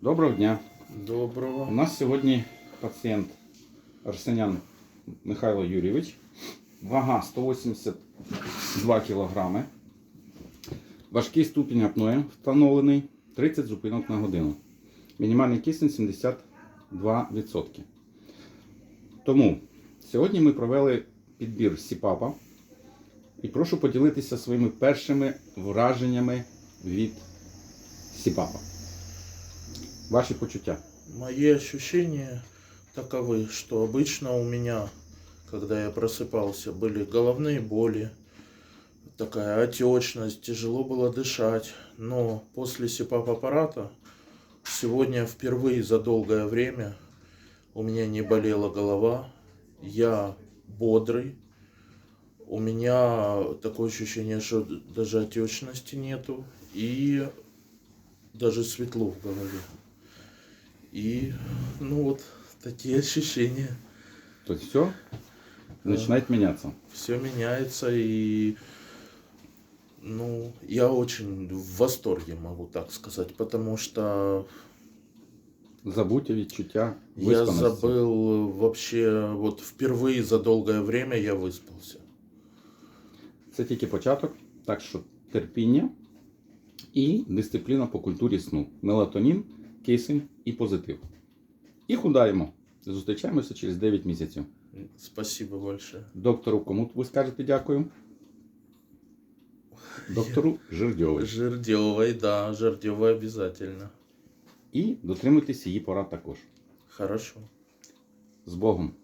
Доброго дня. Доброго. У нас сьогодні пацієнт Арсенян Михайло Юрійович. Вага 182 кг. Важкий ступінь апноє встановлений 30 зупинок на годину. Мінімальний кисень 72%. Тому сьогодні ми провели підбір СІПАПа і прошу поділитися своїми першими враженнями від СІПАПа. Ваші почуття. Мои ощущения таковы, что обычно у меня, когда я просыпался, были головные боли, такая отечность, тяжело было дышать. Но после СИПАП аппарата сегодня впервые за долгое время у меня не болела голова, я бодрый, у меня такое ощущение, что даже отечности нету и даже светло в голове. И, ну вот, такие ощущения. То есть все начинает меняться. Все меняется и, ну, я очень в восторге, могу так сказать, потому что Забудьте відчуття я виспаності. забыл вообще, вот впервые за долгое время я выспался. Це тільки початок, так що терпіння і дисципліна по культурі сну. Мелатонін, кисень і позитив. І худаємо. Зустрічаємося через 9 місяців. Спасибо большое. Доктору, кому ви скажете дякую? Доктору Жердьовій. Жердевой, да, Жердевой обязательно. І дотримуйтесь її порад також. Хорошо. З Богом!